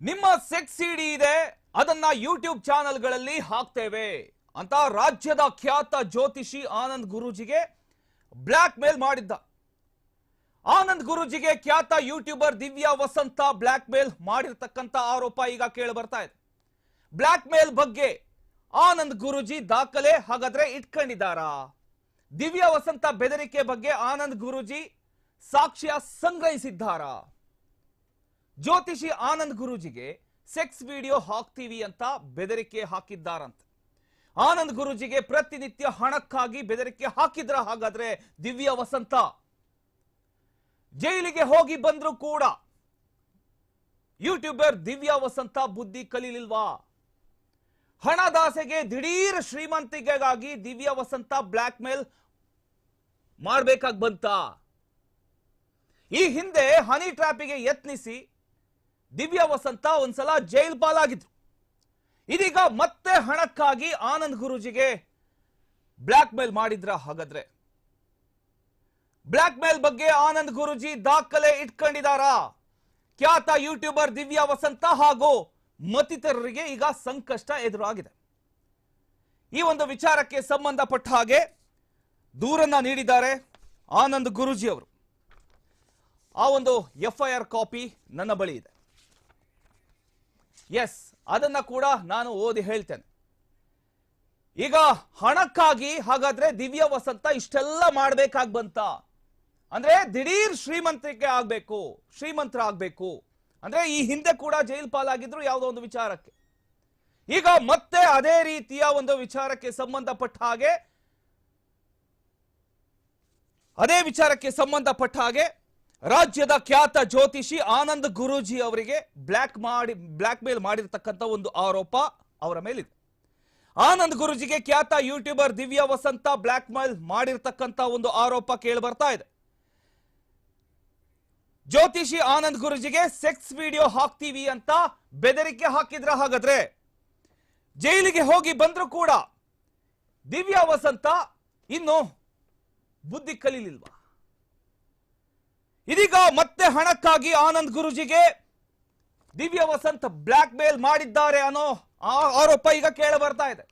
ನಿಮ್ಮ ಸೆಕ್ಸ್ ಸಿಡಿ ಇದೆ, ಅದನ್ನ ಯೂಟ್ಯೂಬ್ ಚಾನೆಲ್ಗಳಲ್ಲಿ ಹಾಕ್ತೇವೆ ಅಂತ ರಾಜ್ಯದ ಖ್ಯಾತ ಜ್ಯೋತಿಷಿ ಆನಂದ್ ಗುರೂಜಿಗೆ ಬ್ಲ್ಯಾಕ್ ಮೇಲ್ ಮಾಡಿದ್ದ. ಆನಂದ್ ಗುರೂಜಿಗೆ ಖ್ಯಾತ ಯೂಟ್ಯೂಬರ್ ದಿವ್ಯಾ ವಸಂತ ಬ್ಲ್ಯಾಕ್ ಮೇಲ್ ಮಾಡಿರ್ತಕ್ಕಂಥ ಆರೋಪ ಈಗ ಕೇಳಿ ಬರ್ತಾ ಇದೆ. ಬ್ಲ್ಯಾಕ್ ಮೇಲ್ ಬಗ್ಗೆ ಆನಂದ್ ಗುರೂಜಿ ದಾಖಲೆ ಹಾಗಾದ್ರೆ ಇಟ್ಕೊಂಡಿದ್ದಾರಾ? ದಿವ್ಯಾ ವಸಂತ ಬೆದರಿಕೆ ಬಗ್ಗೆ ಆನಂದ್ ಗುರೂಜಿ ಸಾಕ್ಷ್ಯ ಸಂಗ್ರಹಿಸಿದ್ದಾರಾ? ಜ್ಯೋತಿಷಿ ಆನಂದ್ ಗುರೂಜಿಗೆ ಸೆಕ್ಸ್ ವಿಡಿಯೋ ಹಾಕ್ತೀವಿ ಅಂತ ಬೆದರಿಕೆ ಹಾಕಿದ್ದಾರಂತೆ. ಆನಂದ್ ಗುರೂಜಿಗೆ ಪ್ರತಿನಿತ್ಯ ಹಣಕ್ಕಾಗಿ ಬೆದರಿಕೆ ಹಾಕಿದ್ರ ಹಾಗಾದ್ರೆ ದಿವ್ಯ ವಸಂತ. ಜೈಲಿಗೆ ಹೋಗಿ ಬಂದ್ರು ಕೂಡ ಯೂಟ್ಯೂಬರ್ ದಿವ್ಯ ವಸಂತ ಬುದ್ಧಿ ಕಲೀಲಿಲ್ವಾ? ಹಣದಾಸೆಗೆ ದಿಢೀರ್ ಶ್ರೀಮಂತಿಕೆಗಾಗಿ ದಿವ್ಯ ವಸಂತ ಬ್ಲ್ಯಾಕ್ ಮೇಲ್ ಮಾಡ್ಬೇಕಾಗ್ ಬಂತ? ಈ ಹಿಂದೆ ಹನಿ ಟ್ರ್ಯಾಪಿಗೆ ಯತ್ನಿಸಿ ದಿವ್ಯ ವಸಂತ ಒಂದ್ಸಲ ಜೈಲ್ ಪಾಲಾಗಿದ್ರು. ಇದೀಗ ಮತ್ತೆ ಹಣಕ್ಕಾಗಿ ಆನಂದ್ ಗುರುಜಿಗೆ ಬ್ಲ್ಯಾಕ್ ಮೇಲ್ ಮಾಡಿದ್ರ ಹಾಗಾದ್ರೆ. ಬ್ಲ್ಯಾಕ್ ಮೇಲ್ ಬಗ್ಗೆ ಆನಂದ್ ಗುರುಜಿ ದಾಖಲೆ ಇಟ್ಕೊಂಡಿದಾರಾ? ಖ್ಯಾತ ಯೂಟ್ಯೂಬರ್ ದಿವ್ಯ ವಸಂತ ಹಾಗೂ ಮತ್ತಿತರರಿಗೆ ಈಗ ಸಂಕಷ್ಟ ಎದುರಾಗಿದೆ. ಈ ಒಂದು ವಿಚಾರಕ್ಕೆ ಸಂಬಂಧಪಟ್ಟ ಹಾಗೆ ದೂರನ್ನ ನೀಡಿದ್ದಾರೆ ಆನಂದ್ ಗುರುಜಿ ಅವರು ಆ ಒಂದು ಎಫ್ಐಆರ್ ಕಾಪಿ ನನ್ನ ಬಳಿ ಇದೆ. ಎಸ್ ಅದನ್ನ ಕೂಡ ನಾನು ಓದಿ ಹೇಳ್ತೇನೆ. ಈಗ ಹಣಕ್ಕಾಗಿ ಹಾಗಾದ್ರೆ ದಿವ್ಯ ವಸಂತ ಇಷ್ಟೆಲ್ಲ ಮಾಡ್ಬೇಕಾಗ್ ಬಂತ? ಅಂದ್ರೆ ದಿಢೀರ್ ಶ್ರೀಮಂತಿಕೆ ಆಗ್ಬೇಕು, ಶ್ರೀಮಂತರ ಆಗ್ಬೇಕು. ಅಂದ್ರೆ ಈ ಹಿಂದೆ ಕೂಡ ಜೈಲ್ ಪಾಲಾಗಿದ್ರು ಯಾವುದೋ ಒಂದು ವಿಚಾರಕ್ಕೆ. ಈಗ ಮತ್ತೆ ಅದೇ ರೀತಿಯ ಒಂದು ವಿಚಾರಕ್ಕೆ ಸಂಬಂಧಪಟ್ಟ ಹಾಗೆ, ಅದೇ ವಿಚಾರಕ್ಕೆ ಸಂಬಂಧಪಟ್ಟ ಹಾಗೆ ರಾಜ್ಯದ ಖ್ಯಾತ ಜ್ಯೋತಿಷಿ ಆನಂದ್ ಗುರೂಜಿ ಅವರಿಗೆ ಬ್ಲ್ಯಾಕ್ ಮಾಡಿ, ಬ್ಲ್ಯಾಕ್ ಮೇಲ್ ಮಾಡಿರ್ತಕ್ಕಂಥ ಒಂದು ಆರೋಪ ಅವರ ಮೇಲಿದೆ. ಆನಂದ್ ಗುರೂಜಿಗೆ ಖ್ಯಾತ ಯೂಟ್ಯೂಬರ್ ದಿವ್ಯಾ ವಸಂತ ಬ್ಲ್ಯಾಕ್ ಮೇಲ್ ಮಾಡಿರ್ತಕ್ಕಂಥ ಒಂದು ಆರೋಪ ಕೇಳಿ ಬರ್ತಾ ಇದೆ. ಜ್ಯೋತಿಷಿ ಆನಂದ್ ಗುರುಜಿಗೆ ಸೆಕ್ಸ್ ವಿಡಿಯೋ ಹಾಕ್ತೀವಿ ಅಂತ ಬೆದರಿಕೆ ಹಾಕಿದ್ರ ಹಾಗಾದ್ರೆ ಜೈಲಿಗೆ ಹೋಗಿ ಬಂದ್ರು ಕೂಡ ದಿವ್ಯಾ ವಸಂತ ಇನ್ನು ಬುದ್ಧಿ ಕಲೀಲಿಲ್ವಾ? ಇದೀಗ ಮತ್ತೆ ಹಣಕ್ಕಾಗಿ ಆನಂದ್ ಗುರುಜಿಗೆ ದಿವ್ಯ ವಸಂತ್ ಬ್ಲ್ಯಾಕ್ ಮೇಲ್ ಮಾಡಿದ್ದಾರೆ ಅನ್ನೋ ಆರೋಪ ಈಗ ಕೇಳ ಬರ್ತಾ ಇದೆ.